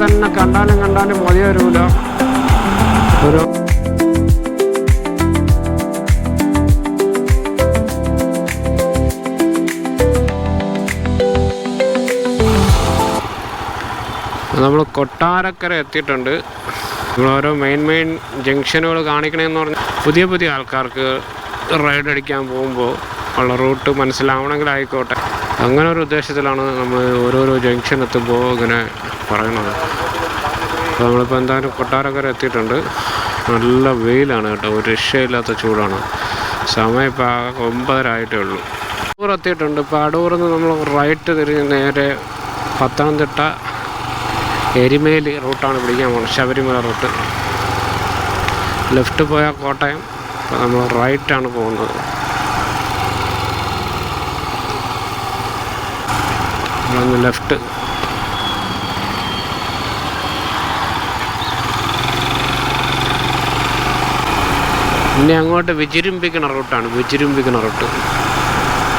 തന്നെ കണ്ടാലും കണ്ടാലും മതി വരൂല. ഒരു നമ്മൾ കൊട്ടാരക്കര എത്തിയിട്ടുണ്ട്. നമ്മളോരോ മെയിൻ മെയിൻ ജംഗ്ഷനുകൾ കാണിക്കണമെന്ന് പറഞ്ഞാൽ പുതിയ പുതിയ ആൾക്കാർക്ക് റൈഡ് അടിക്കാൻ പോകുമ്പോൾ ഉള്ള റൂട്ട് മനസ്സിലാവണമെങ്കിലായിക്കോട്ടെ. അങ്ങനെ ഒരു ഉദ്ദേശത്തിലാണ് നമ്മൾ ഓരോരോ ജംഗ്ഷൻ എത്തുമ്പോൾ ഇങ്ങനെ പറയണത് അപ്പോൾ നമ്മളിപ്പോൾ എന്തായാലും കൊട്ടാരക്കര എത്തിയിട്ടുണ്ട്. നല്ല വെയിലാണ് കേട്ടോ. ഒരു രക്ഷയില്ലാത്ത ചൂടാണ്. സമയം ഇപ്പോൾ ഒമ്പതരായിട്ടേ ഉള്ളൂ. അടൂർ എത്തിയിട്ടുണ്ട്. ഇപ്പോൾ അടൂറിൽ നിന്ന് നമ്മൾ റൈറ്റ് തിരിഞ്ഞ് നേരെ പത്തനംതിട്ട എരിമേലി റൂട്ടാണ് പിടിക്കാൻ പോകുന്നത്. ശബരിമല റൂട്ട്. ലെഫ്റ്റ് പോയാൽ കോട്ടയം. അപ്പോൾ നമ്മൾ റൈറ്റാണ് പോകുന്നത്. നമ്മളൊന്ന് ലെഫ്റ്റ്. പിന്നെ അങ്ങോട്ട് വിജിരുമ്പിക്കണ റൂട്ടാണ് വിജിരുമ്പിക്കണ റൂട്ട്.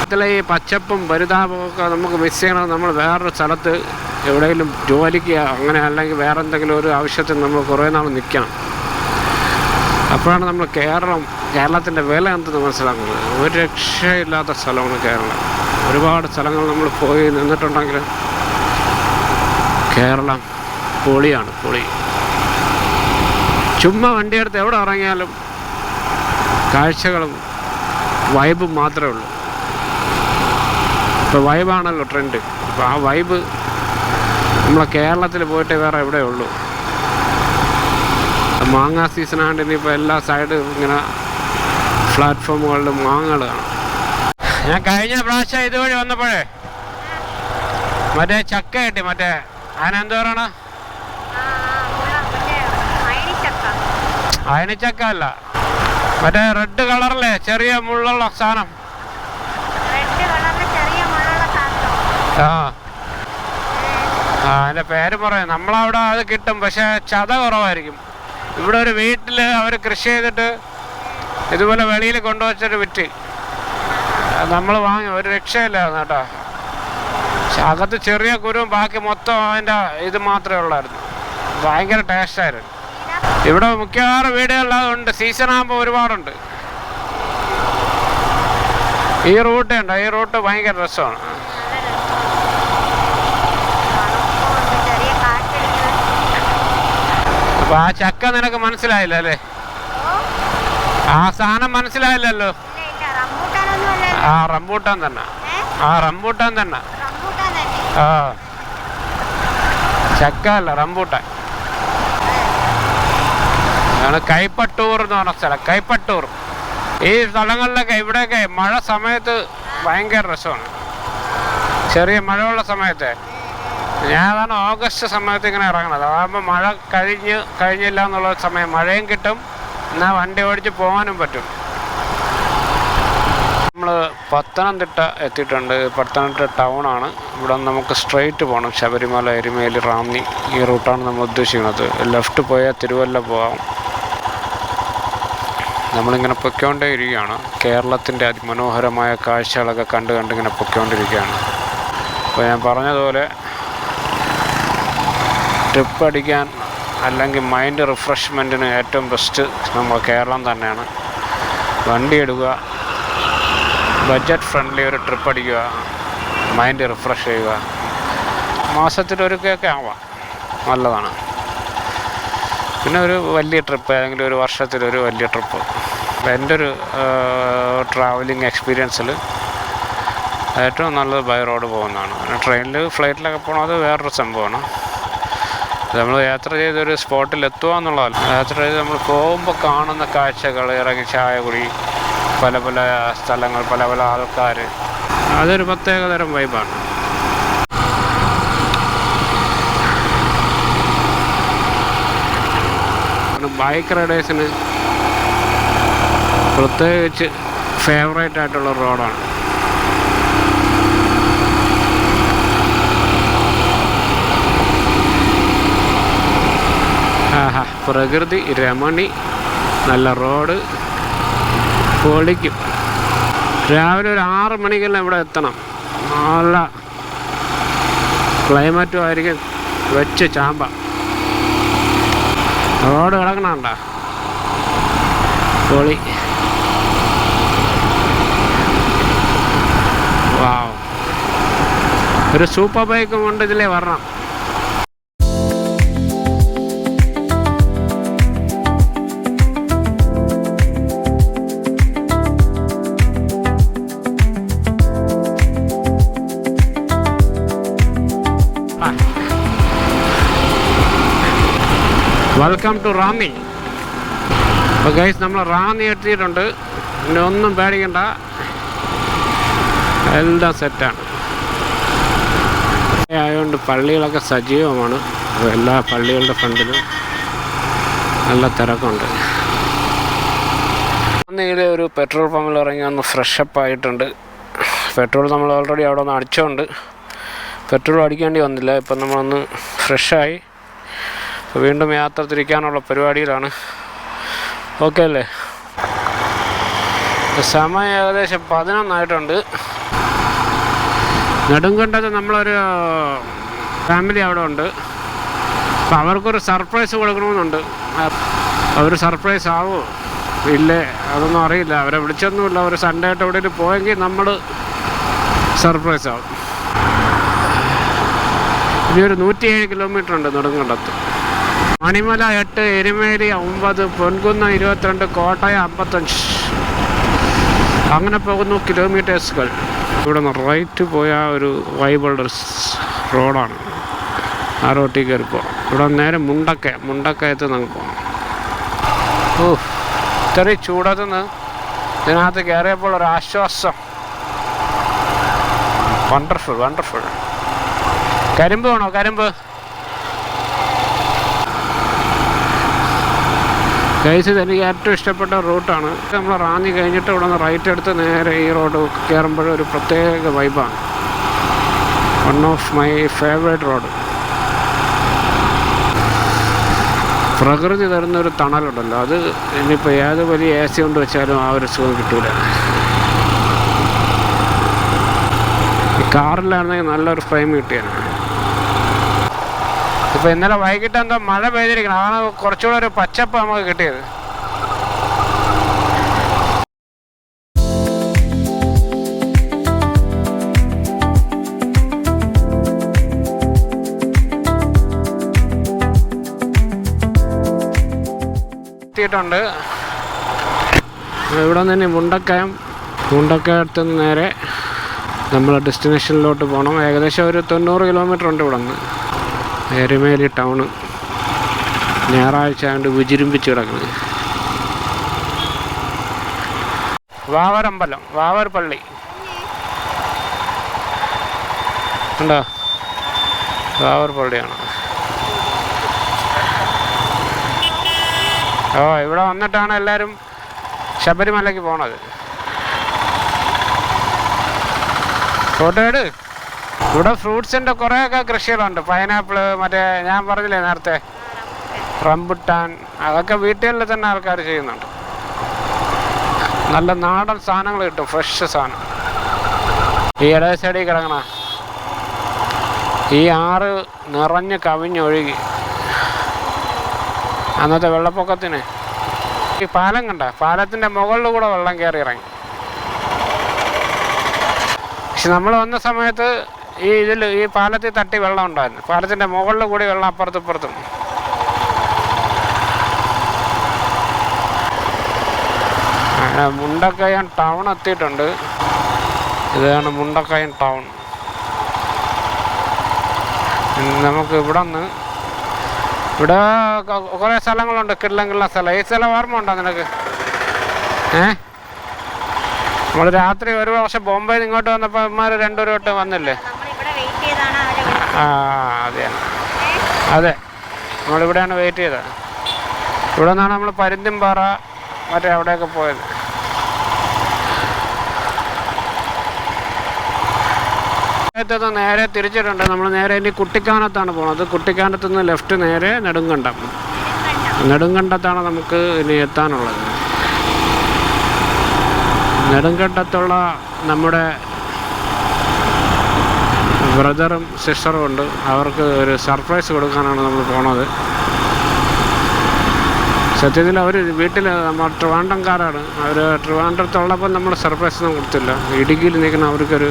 ഇതിലെ ഈ പച്ചപ്പും പരിതാപവും ഒക്കെ നമുക്ക് മിസ് ചെയ്യണം നമ്മൾ വേറൊരു സ്ഥലത്ത് എവിടെയെങ്കിലും ജോലിക്ക് അങ്ങനെ അല്ലെങ്കിൽ വേറെ എന്തെങ്കിലും ഒരു ആവശ്യത്തിന് നമ്മൾ കുറേ നാൾ നിൽക്കണം. അപ്പോഴാണ് നമ്മൾ കേരളം കേരളത്തിന്റെ വില എന്തെന്ന് മനസ്സിലാക്കുന്നത്? ഒരു രക്ഷയില്ലാത്ത സ്ഥലമാണ് കേരളം. ഒരുപാട് സ്ഥലങ്ങൾ നമ്മൾ പോയി നിന്നിട്ടുണ്ടെങ്കിൽ കേരളം പൊളിയാണ് പൊളി. ചുമ്മാ വണ്ടിയെടുത്ത് എവിടെ ഇറങ്ങിയാലും കാഴ്ചകളും വൈബും മാത്രമേ ഉള്ളൂ. ഇപ്പോൾ വൈബാണല്ലോ ട്രെൻഡ് അപ്പോൾ ആ വൈബ് നമ്മളെ കേരളത്തിൽ പോയിട്ട് വേറെ എവിടെ ഉള്ളൂ. മാങ്ങ സീസണാണ്ട് ഇനിയിപ്പോൾ എല്ലാ സൈഡും ഇങ്ങനെ പ്ലാറ്റ്ഫോമുകളിലും മാങ്ങകളാണ് ഞാൻ കഴിഞ്ഞ പ്രാവശ്യം ഇതുവഴി വന്നപ്പോഴേ മറ്റേ ചക്ക കിട്ടി മറ്റേ അതിനെന്ത് പറയണ? അയണിച്ചക്ക അല്ല. മറ്റേ റെഡ് കളറിലെ ചെറിയ മുള്ളുള്ള സാധനം. ആ. ആ അതിന്റെ പേര് പറയാം. നമ്മളവിടെ അത് കിട്ടും പക്ഷെ ചത കുറവായിരിക്കും. ഇവിടെ ഒരു വീട്ടിൽ അവർ കൃഷി ചെയ്തിട്ട് ഇതുപോലെ വെളിയിൽ കൊണ്ടുവച്ചിട്ട് വിറ്റ്. നമ്മൾ വാങ്ങി ഒരു രക്ഷയില്ലായിരുന്നു കേട്ടോ. പക്ഷെ അകത്ത് ചെറിയ കുരുവും ബാക്കി മൊത്തം അതിന്റെ ഇത് മാത്രമേ ഉള്ളായിരുന്നു. ഭയങ്കര ടേസ്റ്റായിരുന്നു ഇവിടെ മിക്കവാറും വീടുകളിൽ ഉണ്ട് സീസൺ ആകുമ്പോൾ ഒരുപാടുണ്ട്. ഈ റൂട്ട് ഉണ്ട് ഈ റൂട്ട് ഭയങ്കര രസമാണ്. അപ്പൊ ആ ചക്ക നിനക്ക് മനസ്സിലായില്ല അല്ലേ? ആ സാധനം മനസ്സിലായില്ലല്ലോ? ആ റംബൂട്ടാൻ തന്നെ. ആ റംബൂട്ടാൻ തന്നെ. ആ. ചക്ക അല്ല റംബൂട്ടാൻ. ആണ് കൈപ്പട്ടൂർ എന്ന് പറഞ്ഞ സ്ഥലം. കൈപ്പട്ടൂർ. ഈ സ്ഥലങ്ങളിലൊക്കെ ഇവിടെയൊക്കെ മഴ സമയത്ത് ഭയങ്കര രസമാണ്. ചെറിയ മഴയുള്ള സമയത്ത്. ഞാൻ അതാണ് ഓഗസ്റ്റ് സമയത്ത് ഇങ്ങനെ ഇറങ്ങണത് അതാകുമ്പോൾ മഴ കഴിഞ്ഞ് കഴിഞ്ഞില്ല എന്നുള്ള സമയം. മഴയും കിട്ടും. എന്നാൽ വണ്ടി ഓടിച്ച് പോകാനും പറ്റും. നമ്മൾ പത്തനംതിട്ട എത്തിയിട്ടുണ്ട്. പത്തനംതിട്ട ടൗണാണ് ഇവിടെ നമുക്ക് സ്ട്രെയിറ്റ് പോകണം ശബരിമല എരുമേലി റാന്നി ഈ റൂട്ടാണ് നമ്മൾ ഉദ്ദേശിക്കുന്നത്. ലെഫ്റ്റ് പോയാൽ തിരുവല്ല പോകാം നമ്മളിങ്ങനെ പൊയ്ക്കൊണ്ടേ ഇരിക്കുകയാണ്. കേരളത്തിന്റെ അതിമനോഹരമായ കാഴ്ചകളൊക്കെ കണ്ട് കണ്ട് ഇങ്ങനെ പൊയ്ക്കൊണ്ടിരിക്കുകയാണ്. അപ്പോൾ ഞാൻ പറഞ്ഞതുപോലെ ട്രിപ്പ് അടിക്കാൻ അല്ലെങ്കിൽ മൈൻഡ് റിഫ്രഷ്മെന്റിന് ഏറ്റവും ബെസ്റ്റ് നമ്മൾ കേരളം തന്നെയാണ്. വണ്ടി എടുക്കുക ബഡ്ജറ്റ് ഫ്രണ്ട്ലി ഒരു ട്രിപ്പ് അടിക്കുക മൈൻഡ് റിഫ്രഷ് ചെയ്യുക. മാസത്തിലൊരുക്കൊക്കെ ആവാം. നല്ലതാണ്. പിന്നെ ഒരു വലിയ ട്രിപ്പ് അല്ലെങ്കിൽ ഒരു വർഷത്തിലൊരു വലിയ ട്രിപ്പ് എന്റെ ഒരു ട്രാവലിംഗ് എക്സ്പീരിയൻസിൽ ഏറ്റവും നല്ലത് ബൈ റോഡ് പോകുന്നതാണ്. ട്രെയിനിൽ ഫ്ലൈറ്റിലൊക്കെ പോകണത് വേറൊരു സംഭവമാണ്. നമ്മൾ യാത്ര ചെയ്തൊരു സ്പോട്ടിൽ എത്തുക എന്നുള്ളതല്ല യാത്ര ചെയ്ത് നമ്മൾ പോകുമ്പോൾ കാണുന്ന കാഴ്ചകൾ ഇറങ്ങി ചായ കുടി പല പല സ്ഥലങ്ങൾ പല പല ആൾക്കാർ അതൊരു പ്രത്യേകതരം വൈബാണ്. ബൈക്ക് റൈഡേഴ്സിന് പ്രത്യേകിച്ച് ഫേവറേറ്റ് ആയിട്ടുള്ള റോഡാണ്. പ്രകൃതി രമണി നല്ല റോഡ്. പൊളിക്കും. രാവിലെ ഒരു ആറ് മണിക്കെല്ലാം ഇവിടെ എത്തണം. നല്ല ക്ലൈമറ്റും ആയിരിക്കും വെച്ച് ചാമ്പ. റോഡ് കിടക്കണണ്ട? പൊളി. വാവ്. ഒരു സൂപ്പർ ബൈക്കും കൊണ്ട് ഇതിലേ വരണം. വെൽക്കം ടു റാന്നി അപ്പോൾ ഗൈസ് നമ്മൾ റാന്നി എത്തിയിട്ടുണ്ട്. പിന്നെ ഒന്നും പേടിക്കണ്ട. എല്ലാം സെറ്റാണ് ആയതുകൊണ്ട് പള്ളികളൊക്കെ സജീവമാണ്. എല്ലാ പള്ളികളുടെ ഫ്രണ്ടിലും നല്ല തിരക്കുണ്ട്. റാന്നിയിലെ ഒരു പെട്രോൾ പമ്പിൽ ഇറങ്ങി ഒന്ന് ഫ്രഷപ്പ് ആയിട്ടുണ്ട്. പെട്രോൾ നമ്മൾ ഓൾറെഡി അവിടെ ഒന്ന് അടിച്ചോണ്ട്. പെട്രോൾ അടിക്കേണ്ടി വന്നില്ല. ഇപ്പം നമ്മളൊന്ന് ഫ്രഷായി വീണ്ടും യാത്ര തിരിക്കാനുള്ള പരിപാടിയിലാണ്. ഓക്കെ അല്ലേ? സമയം ഏകദേശം പതിനൊന്നായിട്ടുണ്ട്. നെടുങ്കണ്ടത്ത് നമ്മളൊരു ഫാമിലി അവിടെ ഉണ്ട്. അപ്പം അവർക്കൊരു സർപ്രൈസ് കൊടുക്കണമെന്നുണ്ട്. അവർ സർപ്രൈസ് ആവുമോ ഇല്ലേ? അതൊന്നും അറിയില്ല. അവരെ വിളിച്ചൊന്നുമില്ല. അവർ സൺഡേ ആയിട്ട് എവിടെയെങ്കിലും പോയെങ്കിൽ നമ്മൾ സർപ്രൈസ് ആവും. ഇനി ഒരു നൂറ്റിയേഴ് കിലോമീറ്റർ ഉണ്ട് നെടുങ്കണ്ടത്ത് മണിമല എട്ട് എരുമേലി ഒമ്പത് പൊൻകുന്ന് ഇരുപത്തിരണ്ട് കോട്ടയം അമ്പത്തഞ്ച്. അങ്ങനെ പോകുന്നു കിലോമീറ്റേഴ്സുകൾ. ഇവിടെ നിന്ന് റൈറ്റ് പോയ ഒരു വൈബിളുടെ റോഡാണ്. ആ റോട്ടിൽ കയറി പോകാം ഇവിടെ നേരെ മുണ്ടക്ക മുണ്ടക്കയത്ത് നമുക്ക് പോകാം ഓ ഇത്രയും ചൂടത്തുനിന്ന് ഇതിനകത്ത് കയറിയപ്പോൾ ഒരു ആശ്വാസം. വണ്ടർഫുൾ വണ്ടർഫുൾ കരിമ്പ് വേണോ? കരിമ്പ്? ഇത് എനിക്ക് ഏറ്റവും ഇഷ്ടപ്പെട്ട റൂട്ടാണ് നമ്മൾ റാന്നി കഴിഞ്ഞിട്ട് ഇവിടെ നിന്ന് റൈറ്റ് എടുത്ത് നേരെ ഈ റോഡ് കയറുമ്പോൾ ഒരു പ്രത്യേക വൈബാണ് one of my favourite road പ്രകൃതി തരുന്ന ഒരു തണലുണ്ടല്ലോ. അത് ഇനിയിപ്പോൾ ഏത് വലിയ എ സി കൊണ്ട് വെച്ചാലും ആ ഒരു സുഖം കിട്ടൂല. കാറിലാണെങ്കിൽ നല്ലൊരു ഫ്രെയിം കിട്ടിയാണ് ഇപ്പൊ ഇന്നലെ വൈകിട്ട് എന്തോ മഴ പെയ്തിരിക്കണം അതാണ് കുറച്ചുകൂടെ ഒരു പച്ചപ്പ് നമുക്ക് കിട്ടിയത്. എത്തിയിട്ടുണ്ട്. ഇവിടെ നിന്ന് മുണ്ടക്കയം മുണ്ടക്കയത്ത് നേരെ നമ്മൾ ഡെസ്റ്റിനേഷനിലോട്ട് പോകണം ഏകദേശം ഒരു തൊണ്ണൂറ് കിലോമീറ്റർ ഉണ്ട് ഇവിടെ നിന്ന് എരുമേലി ടൗണ് ഞായറാഴ്ച ആണ്ട് വിജിരിമ്പിച്ച് കിടക്കുന്നത് വാവരമ്പലം വാവർ പള്ളി. ഉണ്ടോ വാവർ പള്ളിയാണ്. ഓ ഇവിടെ വന്നിട്ടാണ് എല്ലാവരും ശബരിമലയ്ക്ക് പോണത്. ഫോട്ടോ എടു ഇവിടെ ഫ്രൂട്ട്സിന്റെ കുറേയൊക്കെ കൃഷികളുണ്ട്. പൈനാപ്പിൾ മറ്റേ ഞാൻ പറഞ്ഞില്ലേ നേരത്തെ? റംബുട്ടാൻ അതൊക്കെ വീട്ടുകളിൽ തന്നെ ആൾക്കാർ ചെയ്യുന്നുണ്ട്. നല്ല നാടൻ സാധനങ്ങൾ കിട്ടും ഫ്രഷ് സാധനം. ഈ ഇട കിടക്കണ. ഈ ആറ് നിറഞ്ഞ് കവിഞ്ഞൊഴുകി. അന്നത്തെ വെള്ളപ്പൊക്കത്തിന്. ഈ പാലം കണ്ട പാലത്തിന്റെ മുകളിൽ കൂടെ വെള്ളം കയറി ഇറങ്ങി. പക്ഷെ നമ്മൾ വന്ന സമയത്ത് ഈ ഇതിൽ ഈ പാലത്തിൽ തട്ടി വെള്ളം ഉണ്ടായിരുന്നു. പാലത്തിന്റെ മുകളിൽ കൂടി വെള്ളം അപ്പുറത്തും ഇപ്പുറത്തും. അങ്ങനെ മുണ്ടക്കയം ടൗൺ എത്തിയിട്ടുണ്ട്. ഇതാണ് മുണ്ടക്കയൻ ടൗൺ. നമുക്ക് ഇവിടെ നിന്ന് ഇവിടെ കുറേ സ്ഥലങ്ങളുണ്ട്. കിള്ളം സ്ഥലം. ഈ സ്ഥലം ഓർമ്മ ഉണ്ടോ നിനക്ക്? ഏ? നമ്മൾ രാത്രി ഒരു വർഷം ബോംബെയിൽ ഇങ്ങോട്ട് വന്നപ്പോൾ ഇമാർ രണ്ടുപേരും വന്നില്ലേ നമ്മളിവിടെ വെയിറ്റ് ചെയ്താണ് അവരെ വിളിച്ചത്. അതെ. അതെ. നമ്മളിവിടെയാണ് വെയിറ്റ് ചെയ്തത്. ഇവിടെ നിന്നാണ് നമ്മൾ പരുന്തിൻപാറ മറ്റേ അവിടെയൊക്കെ പോയത്. നേരത്തെ നേരെ തിരിച്ചിട്ടുണ്ട്. നമ്മൾ നേരെ ഇനി കുട്ടിക്കാനത്താണ് പോണത്. കുട്ടിക്കാനത്ത് നിന്ന് ലെഫ്റ്റ് നേരെ നെടുങ്കണ്ടം. നെടുങ്കണ്ടത്താണ് നമുക്ക് ഇനി എത്താനുള്ളത്. നെടുങ്കണ്ടത്തുള്ള നമ്മുടെ ബ്രദറും സിസ്റ്ററും ഉണ്ട്. അവർക്ക് ഒരു സർപ്രൈസ് കൊടുക്കാനാണ് നമ്മൾ പോണത്. സത്യത്തിൽ അവർ വീട്ടിൽ നമ്മൾ ട്രിവാൻഡംകാരാണ്. അവർ ട്രിവാൻഡ്രത്തുള്ളപ്പോൾ നമ്മൾ സർപ്രൈസ് ഒന്നും കൊടുത്തില്ല. ഇടുക്കിയിൽ നിൽക്കുന്ന അവർക്കൊരു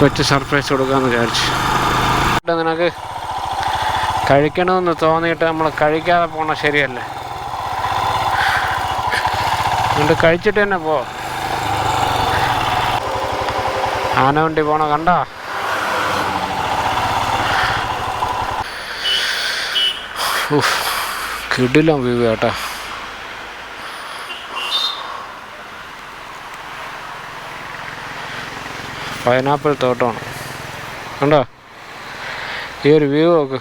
കൊച്ചു സർപ്രൈസ് കൊടുക്കാമെന്ന് വിചാരിച്ചു. നിനക്ക് കഴിക്കണമെന്ന് തോന്നിയിട്ട് നമ്മൾ കഴിക്കാതെ പോണ ശരിയല്ലേ? അതുകൊണ്ട് കഴിച്ചിട്ട് തന്നെ പോ. ആനവണ്ടി പോണ കണ്ട? കിടിലം വ്യൂ കേട്ടോ പൈനാപ്പിൾ തോട്ടമാണ് കണ്ടോ? ഈ ഒരു വ്യൂ നോക്ക്.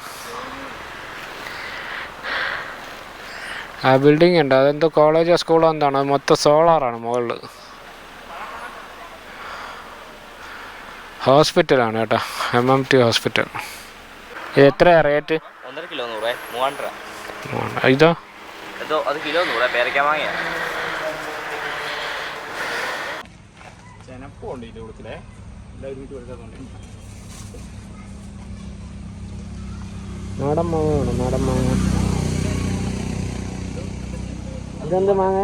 ആ ബിൽഡിംഗ് ഉണ്ട്. അതെന്തോ കോളേജോ സ്കൂളോ എന്താണ്? അത് മൊത്തം സോളാറാണ് മുകളിൽ ഹോസ്പിറ്റലാണ് കേട്ടോ. എം എം ടി ഹോസ്പിറ്റൽ ഇത് റേറ്റ്? ഒന്നര കിലോ നൂറേ. മൂവാണ്ടര ഇതോ? എന്തോ അത് കിലോ നൂറേ. പേരയ്ക്കാൻ വാങ്ങിയ. നാടൻ മാങ്ങ വേണം നാടൻ മാങ്ങ. ഇതെന്ത് മാങ്ങ?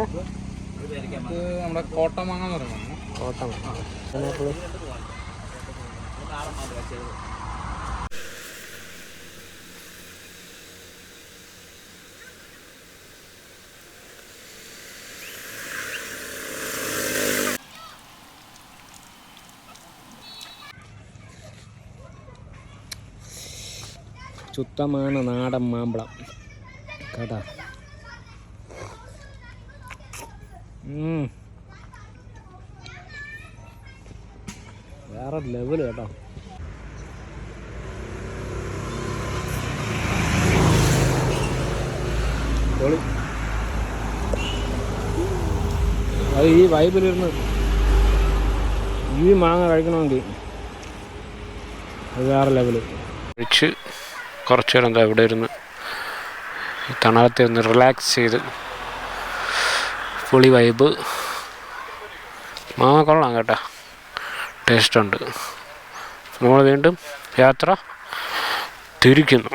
നമ്മുടെ കോട്ടമാങ്ങ എന്ന് പറയുന്നത് കോട്ടം പൈനാപ്പിൾ ശുദ്ധമാണ് നാടൻ കേട്ടാ ഉം. വേറെ ലെവൽ കേട്ടോ. പൊളി. അത് ഈ വൈബിലിരുന്ന് ഈ മാങ്ങ കഴിക്കണമെങ്കിൽ അത് വേറെ ലെവൽ കഴിച്ച് കുറച്ച് നേരം എന്താ ഇവിടെ ഇരുന്ന് ഈ തണലത്തിൽ ഒന്ന് റിലാക്സ് ചെയ്ത് പൊളി വൈബ് മാങ്ങ കൊള്ളാം കേട്ടോ. ടേസ്റ്റുണ്ട് നമ്മൾ വീണ്ടും യാത്ര തിരിക്കുന്നു.